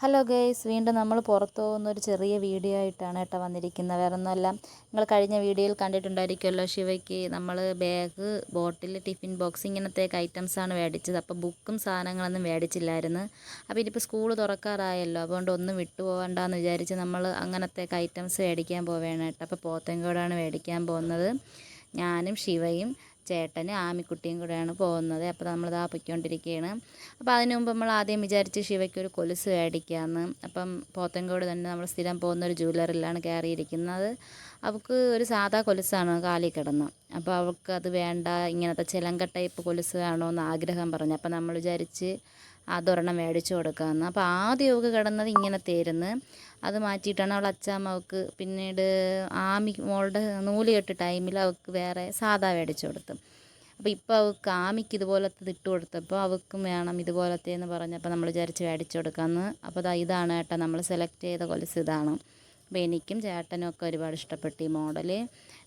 Hello guys വീണ്ടും നമ്മൾ പുറത്തു പോകുന്ന ഒരു ചെറിയ വീഡിയോ ആയിട്ടാണ് കേട്ടോ വന്നിരിക്കുന്നത്. വേറെ ഒന്നുമല്ല നിങ്ങൾ കഴിഞ്ഞ വീഡിയോയിൽ കണ്ടിട്ടുണ്ടായിരിക്കുമല്ലോ ശിവയ്ക്ക് നമ്മൾ ബാഗ് ബോട്ടിൽ ടിഫിൻ ബോക്സ് ഇങ്ങനത്തെയൊക്കെ ഐറ്റംസാണ് മേടിച്ചത്. അപ്പോൾ ബുക്കും സാധനങ്ങളൊന്നും മേടിച്ചില്ലായിരുന്നു. അപ്പോൾ ഇനിയിപ്പോൾ സ്കൂൾ തുറക്കാറായല്ലോ. അതുകൊണ്ട് ഒന്നും വിട്ടുപോകണ്ടെന്ന് വിചാരിച്ച് നമ്മൾ അങ്ങനത്തെയൊക്കെ ഐറ്റംസ് മേടിക്കാൻ പോവുകയാണ് കേട്ടോ. അപ്പോൾ പോത്തങ്കോടാണ് മേടിക്കാൻ പോകുന്നത്. ഞാനും ശിവയും ചേട്ടനും ആമിക്കുട്ടിയും കൂടെയാണ് പോകുന്നത്. അപ്പോൾ നമ്മളിതാ പൊയ്ക്കൊണ്ടിരിക്കുകയാണ്. അപ്പോൾ അതിന് മുമ്പ് നമ്മൾ ആദ്യം വിചാരിച്ച് ശിവയ്ക്ക് ഒരു കൊലുസ് മേടിക്കാമെന്ന് അപ്പം പോത്തൻകോട് തന്നെ നമ്മൾ സ്ഥിരം പോകുന്ന ഒരു ജ്വല്ലറിലാണ് കയറിയിരിക്കുന്നത്. അവൾക്ക് ഒരു സാധാ കൊലുസാണ് കാലിൽ കിടന്ന്. അപ്പോൾ അവൾക്ക് അത് വേണ്ട ഇങ്ങനത്തെ ചിലങ്ക ടൈപ്പ് കൊലുസ് വേണമെന്ന് ആഗ്രഹം പറഞ്ഞു. അപ്പോൾ നമ്മൾ വിചാരിച്ച് അതൊരെണ്ണം മേടിച്ചു കൊടുക്കാമെന്ന് അപ്പോൾ ആദ്യം അവൾക്ക് കിടന്നത് ഇങ്ങനത്തെയായിരുന്നു അത് മാറ്റിയിട്ടാണ് അവൾ അച്ചാമ്മ അവൾക്ക് പിന്നീട് ആമി മോളുടെ നൂൽ കെട്ട് ടൈമിൽ അവൾക്ക് വേറെ സാധാ മേടിച്ചു കൊടുത്തു. അപ്പോൾ ഇപ്പോൾ അവൾക്ക് ആമിക്ക് ഇതുപോലത്തെ ഇട്ട് കൊടുത്തപ്പോൾ അവൾക്കും വേണം ഇതുപോലത്തെ എന്ന് പറഞ്ഞപ്പോൾ നമ്മൾ വിചാരിച്ച് മേടിച്ചു കൊടുക്കാമെന്ന് അപ്പോൾ ഇതാണ് കേട്ടോ നമ്മൾ സെലക്ട് ചെയ്ത കൊലുസ് ഇതാണ്. അപ്പോൾ എനിക്കും ചേട്ടനും ഒക്കെ ഒരുപാട് ഇഷ്ടപ്പെട്ടു ഈ മോഡൽ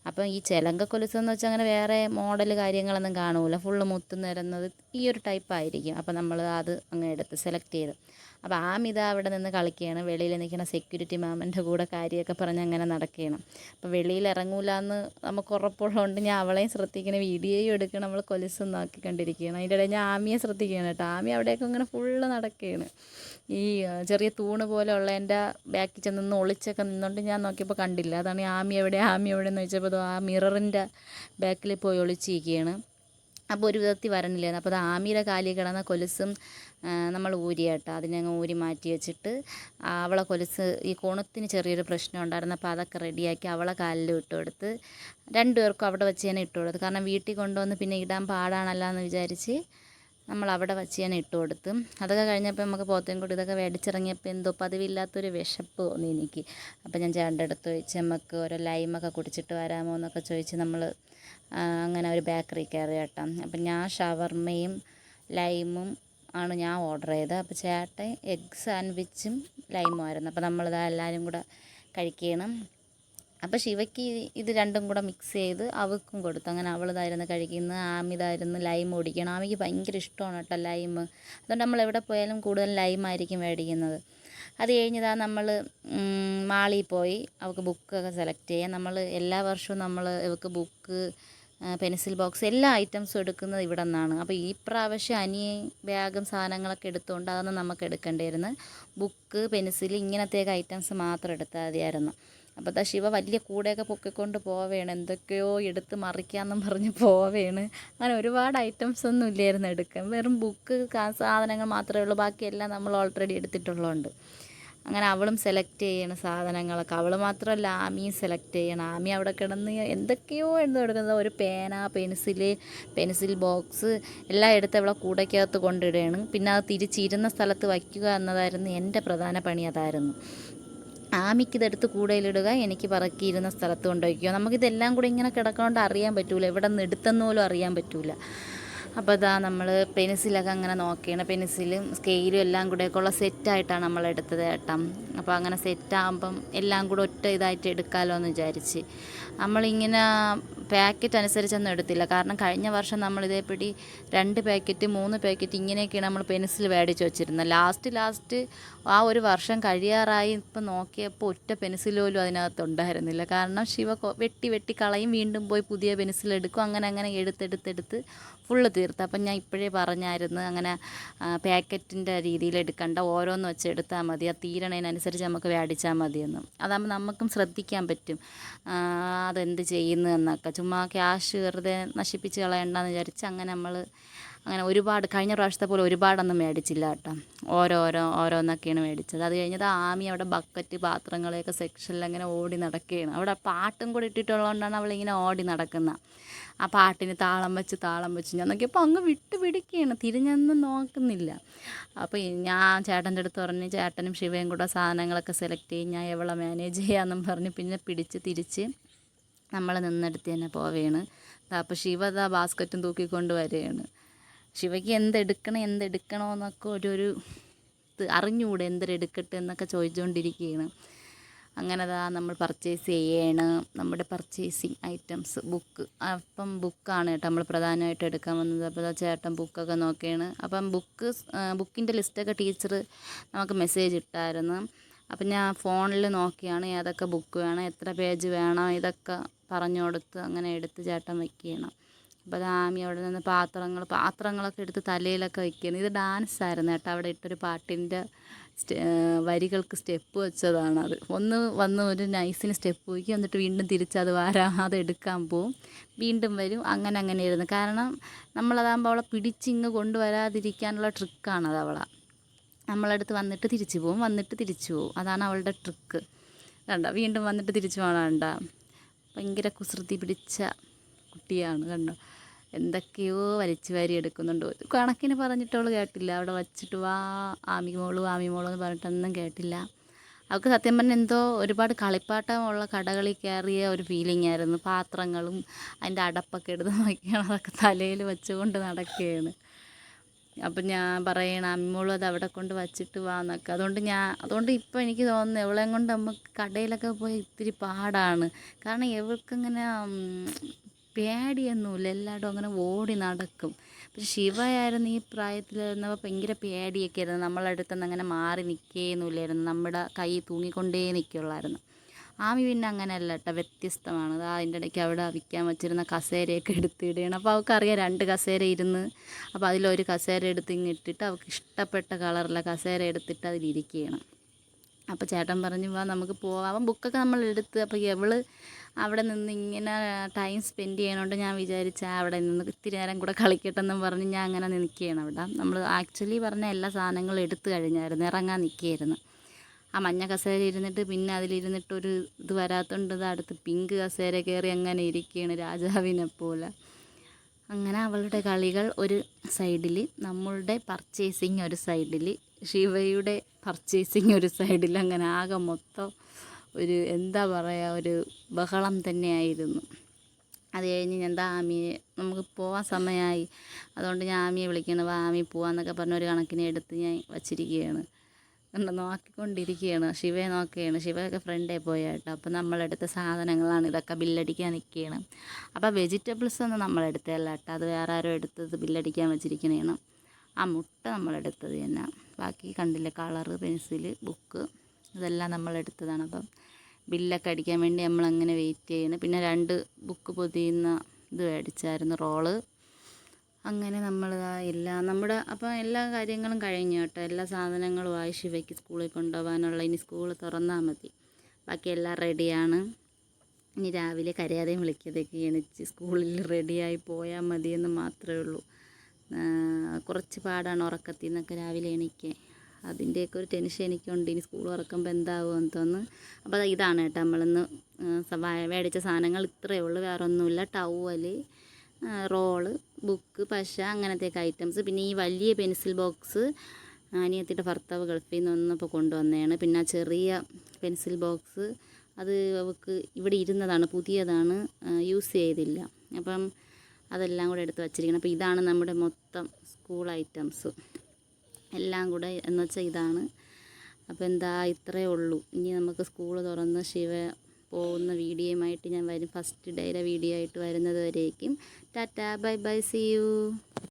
അപ്പോൾ ഈ ചിലങ്ക കൊലുസ് എന്ന് വെച്ചാൽ അങ്ങനെ വേറെ മോഡൽ കാര്യങ്ങളൊന്നും കാണൂല. ഫുള്ള് മുത്ത് നിരന്നത് ഈ ഒരു ടൈപ്പ് ആയിരിക്കും. അപ്പോൾ നമ്മൾ അത് അങ്ങ് എടുത്ത് സെലക്ട് ചെയ്ത്. അപ്പോൾ ആ മിത അവിടെ നിന്ന് കളിക്കുകയാണ്. വെളിയിൽ നിൽക്കുന്ന സെക്യൂരിറ്റി മാമന്റെ കൂടെ കാര്യമൊക്കെ പറഞ്ഞ് അങ്ങനെ നടക്കുകയാണ്. അപ്പോൾ വെളിയിൽ ഇറങ്ങൂല എന്ന് നമുക്ക് ഉറപ്പുള്ളതുകൊണ്ട് ഞാൻ അവളെയും ശ്രദ്ധിക്കണം. വീഡിയോയും എടുക്കണം. നമ്മൾ കൊലുസും നോക്കിക്കൊണ്ടിരിക്കുകയാണ്. അതിന്റെ ഇടയിൽ ഞാൻ ആമിയെ ശ്രദ്ധിക്കുകയാണ് കേട്ടോ. ആമി അവിടെയൊക്കെ ഇങ്ങനെ ഫുള്ള് നടക്കുകയാണ്. ഈ ചെറിയ തൂണ് പോലെ എന്റെ ബാക്കിൽ ചെന്ന് നിന്ന് ഒളിച്ചൊക്കെ നിന്നുകൊണ്ട് ഞാൻ നോക്കിയപ്പോൾ കണ്ടില്ല. അതാണ് ആമി എവിടെ ആമി എവിടെ എന്ന് വെച്ചപ്പോൾ ആ മിററിന്റെ ബാക്കിൽ പോയി ഒളിച്ചിരിക്കുകയാണ്. അപ്പോൾ ഒരു വിധത്തിൽ വരണില്ലായിരുന്നു. അപ്പോൾ അത് ആമിയുടെ കാലിൽ കിടന്ന കൊലുസും നമ്മൾ ഊരിയാട്ടോ അതിനെ അങ്ങ് ഊരി മാറ്റി വെച്ചിട്ട് അവളെ കൊലുസ് ഈ കോണത്തിന് ചെറിയൊരു പ്രശ്നം ഉണ്ടായിരുന്നു. അപ്പോൾ അതൊക്കെ റെഡിയാക്കി അവളെ കാലിൽ ഇട്ട് കൊടുത്ത് രണ്ടുപേർക്കും അവിടെ വെച്ച് തന്നെ ഇട്ട് കൊടുത്തു. കാരണം വീട്ടിൽ കൊണ്ടുവന്ന് പിന്നെ ഇടാൻ പാടാണല്ലോ എന്ന് വിചാരിച്ച് നമ്മൾ അവിടെ വച്ച് ഞാൻ ഇട്ട് കൊടുത്തു. അതൊക്കെ കഴിഞ്ഞപ്പോൾ നമുക്ക് പോത്തേൻകുട്ടി ഇതൊക്കെ മേടിച്ചിറങ്ങിയപ്പോൾ എന്തോ പതിവില്ലാത്തൊരു വിശപ്പ് തോന്നി എനിക്ക്. അപ്പോൾ ഞാൻ ചേട്ടന്റെ അടുത്ത് ചോദിച്ച് നമുക്ക് ഓരോ ലൈമൊക്കെ കുടിച്ചിട്ട് വരാമോ? എന്നൊക്കെ ചോദിച്ച് നമ്മൾ അങ്ങനെ ഒരു ബേക്കറി കയറി കേട്ടോ. അപ്പം ഞാൻ ഷവർമയും ലൈമും ആണ് ഞാൻ ഓർഡർ ചെയ്തത്. അപ്പോൾ ചേട്ടൻ എഗ് സാൻഡ്വിച്ചും ലൈമും ആയിരുന്നു. അപ്പോൾ നമ്മളിതാ എല്ലാവരും കൂടെ കഴിക്കണം. അപ്പോൾ ശിവയ്ക്ക് ഇത് രണ്ടും കൂടെ മിക്സ് ചെയ്ത് അവൾക്കും കൊടുത്തു. അങ്ങനെ അവളിതായിരുന്നു കഴിക്കുന്നത് ആമിതായിരുന്നു ലൈം ഓടിക്കണം. ആമിക്ക് ഭയങ്കര ഇഷ്ടമാണ് കേട്ടോ ലൈം അതുകൊണ്ട് നമ്മൾ എവിടെ പോയാലും കൂടുതൽ ലൈം ആയിരിക്കും മേടിക്കുന്നത്. അത് കഴിഞ്ഞതാ നമ്മൾ മാളിൽ പോയി അവൾക്ക് ബുക്കൊക്കെ സെലക്ട് ചെയ്യാം. നമ്മൾ എല്ലാ വർഷവും നമ്മൾ ഇവൾക്ക് ബുക്ക് പെൻസിൽ ബോക്സ് എല്ലാ ഐറ്റംസും എടുക്കുന്നത് ഇവിടെ നിന്നാണ്. അപ്പോൾ ഈ പ്രാവശ്യം അനിയൻ ബാഗും സാധനങ്ങളൊക്കെ എടുത്തുകൊണ്ട് അതൊന്നും നമുക്ക് എടുക്കേണ്ടിയിരുന്നു ബുക്ക് പെൻസിൽ ഇങ്ങനത്തെയൊക്കെ ഐറ്റംസ് മാത്രം എടുത്താൽ മതിയായിരുന്നു. അപ്പോൾ ദാ ശിവ വലിയ കൂടെയൊക്കെ പൊക്കിക്കൊണ്ട് പോവേണ്. എന്തൊക്കെയോ എടുത്ത് മറിക്കാമെന്നും പറഞ്ഞ് പോവേണ്. അങ്ങനെ ഒരുപാട് ഐറ്റംസ് ഒന്നും ഇല്ലായിരുന്നു എടുക്കാൻ. വെറും ബുക്ക് സാധനങ്ങൾ മാത്രമേ ഉള്ളൂ. ബാക്കിയെല്ലാം നമ്മൾ ഓൾറെഡി എടുത്തിട്ടുള്ളതുകൊണ്ട് അങ്ങനെ അവളും സെലക്ട് ചെയ്യണം സാധനങ്ങളൊക്കെ. അവൾ മാത്രമല്ല ആമിയും സെലക്ട് ചെയ്യണം. ആമി അവിടെ കിടന്ന് എന്തൊക്കെയോ എഴുതി എടുക്കുന്നത് ഒരു പേന പെൻസിൽ പെൻസിൽ ബോക്സ് എല്ലാം എടുത്ത് അവളെ കൂടയ്ക്കകത്ത് കൊണ്ടിടുകയാണ് പിന്നെ അത് തിരിച്ചിരുന്ന സ്ഥലത്ത് വയ്ക്കുക എന്നതായിരുന്നു എന്റെ പ്രധാന പണി. അതായിരുന്നു. ആമിക്ക് ഇതെടുത്ത് കൂടയിലിടുക എനിക്ക് പറക്കിയിരുന്ന സ്ഥലത്ത് കൊണ്ടുപോയിക്കോ. നമുക്കിതെല്ലാം കൂടി ഇങ്ങനെ കിടക്കണോണ്ട് അറിയാൻ പറ്റൂല. എവിടെ നിന്ന് എടുത്തെന്ന് പോലും അറിയാൻ പറ്റൂല. അപ്പോൾ ഇതാ നമ്മൾ പെൻസിലൊക്കെ അങ്ങനെ നോക്കിയാണ്. പെൻസിലും സ്കെയിലും എല്ലാം കൂടെയൊക്കെ ഉള്ള സെറ്റായിട്ടാണ് നമ്മൾ എടുത്തത് ഏട്ടം അപ്പോൾ അങ്ങനെ സെറ്റാകുമ്പം എല്ലാം കൂടെ ഒറ്റ ഇതായിട്ട് എടുക്കാമല്ലോ എന്ന് വിചാരിച്ച്. നമ്മളിങ്ങനെ പാക്കറ്റ് അനുസരിച്ചൊന്നും എടുത്തില്ല. കാരണം കഴിഞ്ഞ വർഷം നമ്മൾ ഇതേപ്പടി രണ്ട് പാക്കറ്റ് മൂന്ന് പാക്കറ്റ് ഇങ്ങനെയൊക്കെയാണ് നമ്മൾ പെൻസിൽ മേടിച്ച് വെച്ചിരുന്നത്. ലാസ്റ്റ് ലാസ്റ്റ് ആ ഒരു വർഷം കഴിയാറായി ഇപ്പം നോക്കിയപ്പോൾ ഒറ്റ പെൻസിൽ പോലും അതിനകത്ത് ഉണ്ടായിരുന്നില്ല. കാരണം ശിവ വെട്ടി വെട്ടി കളയും വീണ്ടും പോയി പുതിയ പെൻസിൽ എടുക്കും. അങ്ങനെ അങ്ങനെ എടുത്തെടുത്തെടുത്ത് ഫുള്ള് തീർത്ത്. അപ്പം ഞാൻ ഇപ്പോഴേ പറഞ്ഞായിരുന്നു അങ്ങനെ പാക്കറ്റിന്റെ രീതിയിൽ എടുക്കണ്ട. ഓരോന്ന് വെച്ച് എടുത്താൽ മതി. ആ തീരണതിനനുസരിച്ച് നമുക്ക് മേടിച്ചാൽ മതിയെന്ന്. അതാകുമ്പോൾ നമുക്കും ശ്രദ്ധിക്കാൻ പറ്റും. അതെന്ത് ചെയ്യുന്നു എന്നൊക്കെ. ചുമ്മാ ക്യാഷ് വെറുതെ നശിപ്പിച്ച് കളയണ്ടെന്ന് വിചാരിച്ച് അങ്ങനെ നമ്മൾ അങ്ങനെ ഒരുപാട് കഴിഞ്ഞ പ്രാവശ്യത്തെ പോലെ ഒരുപാടൊന്നും മേടിച്ചില്ല കേട്ടോ. ഓരോരോ ഓരോന്നൊക്കെയാണ് മേടിച്ചത്. അത് കഴിഞ്ഞത് ആമി അവിടെ ബക്കറ്റ് പാത്രങ്ങളെയൊക്കെ സെക്ഷനിൽ അങ്ങനെ ഓടി നടക്കുകയാണ് അവിടെ പാട്ടും കൂടി ഇട്ടിട്ടുള്ളതുകൊണ്ടാണ് അവളിങ്ങനെ ഓടി നടക്കുന്നത് ആ പാട്ടിന് താളം വെച്ച് താളം വെച്ച് ഞാൻ നോക്കിയപ്പോൾ അങ്ങ് വിട്ട് പിടിക്കുകയാണ് തിരിഞ്ഞൊന്നും നോക്കുന്നില്ല. അപ്പോൾ ഞാൻ ചേട്ടന്റെ അടുത്ത് പറഞ്ഞ് ചേട്ടനും ശിവയും കൂടെ സാധനങ്ങളൊക്കെ സെലക്ട് ചെയ്യും. ഞാൻ എവളെ മാനേജ് ചെയ്യാമെന്നും പറഞ്ഞ് പിന്നെ പിടിച്ച് തിരിച്ച് നമ്മൾ നിന്നെടുത്ത് തന്നെ പോവുകയാണ് അപ്പോൾ ശിവ അതാ ബാസ്ക്കറ്റും തൂക്കിക്കൊണ്ട് വരികയാണ് ശിവയ്ക്ക് എന്തെടുക്കണം എന്തെടുക്കണോ എന്നൊക്കെ ഒരു ഒരു അറിഞ്ഞുകൂടെ എന്തെടുക്കട്ടെ എന്നൊക്കെ ചോദിച്ചുകൊണ്ടിരിക്കുകയാണ് അങ്ങനെ അതാ നമ്മൾ പർച്ചേസ് ചെയ്യാണ്. നമ്മുടെ പർച്ചേസിങ് ഐറ്റംസ് ബുക്ക് അപ്പം ബുക്കാണ് കേട്ടോ നമ്മൾ പ്രധാനമായിട്ട് എടുക്കാൻ വന്നത്. അപ്പോൾ ചേട്ടൻ ബുക്കൊക്കെ നോക്കിയാണ് അപ്പം ബുക്ക് ബുക്കിന്റെ ലിസ്റ്റൊക്കെ ടീച്ചർ നമുക്ക് മെസ്സേജ് ഇട്ടായിരുന്നു. അപ്പം ഞാൻ ഫോണിൽ നോക്കിയാണ് ഏതൊക്കെ ബുക്ക് വേണം എത്ര പേജ് വേണം ഇതൊക്കെ പറഞ്ഞു കൊടുത്ത് അങ്ങനെ എടുത്ത് ചേട്ടൻ വെക്കണം അപ്പോൾ ആമി അവിടെ നിന്ന് പാത്രങ്ങൾ പാത്രങ്ങളൊക്കെ എടുത്ത് തലയിലൊക്കെ വെക്കുകയാണ്. ഇത് ഡാൻസ് ആയിരുന്നു കേട്ടോ. അവിടെ ഇട്ടൊരു പാട്ടിന്റെ വരികൾക്ക് സ്റ്റെപ്പ് വെച്ചതാണ് അത്. ഒന്ന് വന്ന് ഒരു നൈസിന് സ്റ്റെപ്പ് വയ്ക്കും എന്നിട്ട് വീണ്ടും തിരിച്ചത് വാരാതെ എടുക്കാൻ പോവും. വീണ്ടും വരും. അങ്ങനെ അങ്ങനെ ഇരുന്ന് കാരണം നമ്മളതാകുമ്പോൾ അവളെ പിടിച്ചിങ്ങ് കൊണ്ടുവരാതിരിക്കാനുള്ള ട്രിക്കാണത് അവളെ. നമ്മളടുത്ത് വന്നിട്ട് തിരിച്ചു പോവും. വന്നിട്ട് തിരിച്ചു പോവും. അതാണ് അവളുടെ ട്രിക്ക്. കണ്ട? വീണ്ടും വന്നിട്ട് തിരിച്ചു പോകണം ഭയങ്കര കുസൃതി പിടിച്ച കുട്ടിയാണ് കണ്ടോ? എന്തൊക്കെയോ വലിച്ചു വാരി എടുക്കുന്നുണ്ട്. കണക്കിന് പറഞ്ഞിട്ടവൾ കേട്ടില്ല. അവിടെ വച്ചിട്ട് വാ ആമി മോൾ ആമി മോൾ എന്ന് പറഞ്ഞിട്ടൊന്നും കേട്ടില്ല. അവൾക്ക് സത്യം പറഞ്ഞാൽ എന്തോ ഒരുപാട് കളിപ്പാട്ടമുള്ള കടകളിൽ കയറിയ ഒരു ഫീലിംഗ് ആയിരുന്നു. പാത്രങ്ങളും അതിന്റെ അടപ്പൊക്കെ എടുത്ത് നോക്കിയാണ്. അതൊക്കെ തലയിൽ വെച്ചുകൊണ്ട് നടക്കുകയാണ്. അപ്പം ഞാൻ പറയണം അമ്മോളും അത് അവിടെ കൊണ്ട് വച്ചിട്ട് വാ എന്നൊക്കെ. അതുകൊണ്ട് ഞാൻ അതുകൊണ്ട് ഇപ്പോൾ എനിക്ക് തോന്നുന്നു എവളെയും കൊണ്ട് നമുക്ക് കടയിലൊക്കെ പോയി ഇത്തിരി പാടാണ്. കാരണം ഇവൾക്കിങ്ങനെ ഉം, പേടിയൊന്നുമില്ല. എല്ലായിടും അങ്ങനെ ഓടി നടക്കും. പക്ഷെ ശിവയായിരുന്നു ഈ പ്രായത്തിലിരുന്നപ്പോൾ ഭയങ്കര പേടിയൊക്കെ ആയിരുന്നു. നമ്മളടുത്തുനിന്ന് അങ്ങനെ മാറി നിൽക്കുകയൊന്നുമില്ലായിരുന്നു നമ്മുടെ കൈ തൂങ്ങിക്കൊണ്ടേ നിൽക്കുള്ളായിരുന്നു ആമി പിന്നെ അങ്ങനെയല്ല കേട്ടോ വ്യത്യസ്തമാണ്. അത് അതിന്റെ ഇടയ്ക്ക് അവിടെ വിൽക്കാൻ വെച്ചിരുന്ന കസേരയൊക്കെ എടുത്തിടുകയാണ് അപ്പോൾ അവൾക്കറിയാം രണ്ട് കസേര ഇരുന്ന് അപ്പോൾ അതിലൊരു കസേര എടുത്ത് ഇങ്ങിട്ടിട്ട് അവൾക്ക് ഇഷ്ടപ്പെട്ട കളറിലെ കസേര എടുത്തിട്ട് അതിലിരിക്കുകയാണ് അപ്പോൾ ചേട്ടൻ പറഞ്ഞു വാ നമുക്ക് പോവാം. ബുക്കൊക്കെ നമ്മൾ എടുത്ത് അപ്പോൾ ഇവൾ അവിടെ നിന്ന് ഇങ്ങനെ ടൈം സ്പെൻഡ് ചെയ്യണോണ്ട് ഞാൻ വിചാരിച്ച അവിടെ നിന്ന് ഇത്തിരി നേരം കൂടെ കളിക്കട്ടെ എന്നും പറഞ്ഞ് ഞാൻ അങ്ങനെ നിൽക്കുകയാണ് അവിടെ. നമ്മൾ ആക്ച്വലി പറഞ്ഞ എല്ലാ സാധനങ്ങളും എടുത്തു കഴിഞ്ഞായിരുന്നു ഇറങ്ങാൻ നിൽക്കുകയായിരുന്നു. ആ മഞ്ഞ കസേര ഇരുന്നിട്ട് പിന്നെ അതിലിരുന്നിട്ട് ഒരു ഇത് വരാത്തോണ്ട് ഇത് അടുത്ത് പിങ്ക് കസേര കയറി അങ്ങനെ ഇരിക്കുകയാണ് രാജാവിനെ പോലെ. അങ്ങനെ അവളുടെ കളികൾ ഒരു സൈഡിൽ നമ്മളുടെ പർച്ചേസിങ് ഒരു സൈഡിൽ ശിവയുടെ പർച്ചേസിങ് ഒരു സൈഡിൽ അങ്ങനെ ആകെ മൊത്തം ഒരു എന്താ പറയുക ഒരു ബഹളം തന്നെയായിരുന്നു. അത് കഴിഞ്ഞ് ഞാൻ ആമിയെ നമുക്ക് പോകാൻ സമയമായി. അതുകൊണ്ട് ഞാൻ ആമിയെ വിളിക്കണം വാമി പോവാന്നൊക്കെ പറഞ്ഞ ഒരു കണക്കിനെ എടുത്ത് ഞാൻ വച്ചിരിക്കുകയാണ്. കണ്ടോ നോക്കിക്കൊണ്ടിരിക്കുകയാണ്. ശിവയെ നോക്കുകയാണ്. ശിവയൊക്കെ ഫ്രണ്ടേ കേട്ടോ. അപ്പോൾ നമ്മളെടുത്ത സാധനങ്ങളാണ്. ഇതൊക്കെ ബില്ലടിക്കാൻ നിൽക്കുകയാണ്. അപ്പോൾ വെജിറ്റബിൾസ് ഒന്നും നമ്മളെടുത്തതല്ല കേട്ടോ. അത് വേറെ ആരോ എടുത്തത് ബില്ലടിക്കാൻ വെച്ചിരിക്കണേണ്. ആ മുട്ട നമ്മളെടുത്തത് തന്നെ. ബാക്കി കണ്ടില്ല? കളറ് പെൻസിൽ ബുക്ക് ഇതെല്ലാം നമ്മളെടുത്തതാണ്. അപ്പം ബില്ലൊക്കെ അടിക്കാൻ വേണ്ടി നമ്മളങ്ങനെ വെയിറ്റ് ചെയ്യുന്നു പിന്നെ രണ്ട് ബുക്ക് പൊതിയുന്ന ഇത് മേടിച്ചായിരുന്നു. റോൾ അങ്ങനെ നമ്മൾ എല്ലാ നമ്മുടെ അപ്പം എല്ലാ കാര്യങ്ങളും കഴിഞ്ഞു കേട്ടോ. എല്ലാ സാധനങ്ങളുമായി ശിവയ്ക്ക് സ്കൂളിൽ കൊണ്ടുപോകാനുള്ള. ഇനി സ്കൂൾ തുറന്നാൽ മതി. ബാക്കി എല്ലാം റെഡിയാണ്. ഇനി രാവിലെ കരയാതെയും വിളിക്കാതെയൊക്കെ എണിച്ച് സ്കൂളിൽ റെഡിയായി പോയാൽ മതിയെന്ന് മാത്രമേ ഉള്ളൂ. കുറച്ച് പാടാണ് ഉറക്കത്തിൽ നിന്നൊക്കെ രാവിലെ എണീക്കാൻ. അതിന്റെയൊക്കെ ഒരു ടെൻഷൻ എനിക്കുണ്ട്. ഇനി സ്കൂൾ തുറക്കുമ്പോൾ എന്താവുമെന്ന് തോന്നുന്നു. അപ്പോൾ ഇതാണ് കേട്ടോ. നമ്മളിന്ന് മേടിച്ച സാധനങ്ങൾ ഇത്രയേ ഉള്ളൂ. വേറൊന്നുമില്ല. ടവൽ റോൾ ബുക്ക് പശ അങ്ങനത്തെയൊക്കെ ഐറ്റംസ് പിന്നെ ഈ വലിയ പെൻസിൽ ബോക്സ് അനിയത്തിയുടെ ഭർത്താവ് ഗൾഫിൽ നിന്ന് വന്നപ്പോൾ കൊണ്ടുവന്നതാണ്. പിന്നെ ചെറിയ പെൻസിൽ ബോക്സ് അത് അവൾക്ക് ഇവിടെ ഇരുന്നതാണ് പുതിയതാണ് യൂസ് ചെയ്തില്ല. അപ്പം അതെല്ലാം കൂടെ എടുത്ത് വച്ചിരിക്കണം. അപ്പോൾ ഇതാണ് നമ്മുടെ മൊത്തം സ്കൂൾ ഐറ്റംസ് എല്ലാം കൂടെ എന്ന് വെച്ചാൽ ഇതാണ്. അപ്പോൾ എന്താ ഇത്രയേ ഉള്ളൂ. ഇനി നമുക്ക് സ്കൂൾ തുറന്ന് ശിവ പോകുന്ന വീഡിയോയുമായിട്ട് ഞാൻ വരും. ഫസ്റ്റ് ഡേയുടെ വീഡിയോ ആയിട്ട് വരുന്നത് വരേക്കും. Tata bye bye see you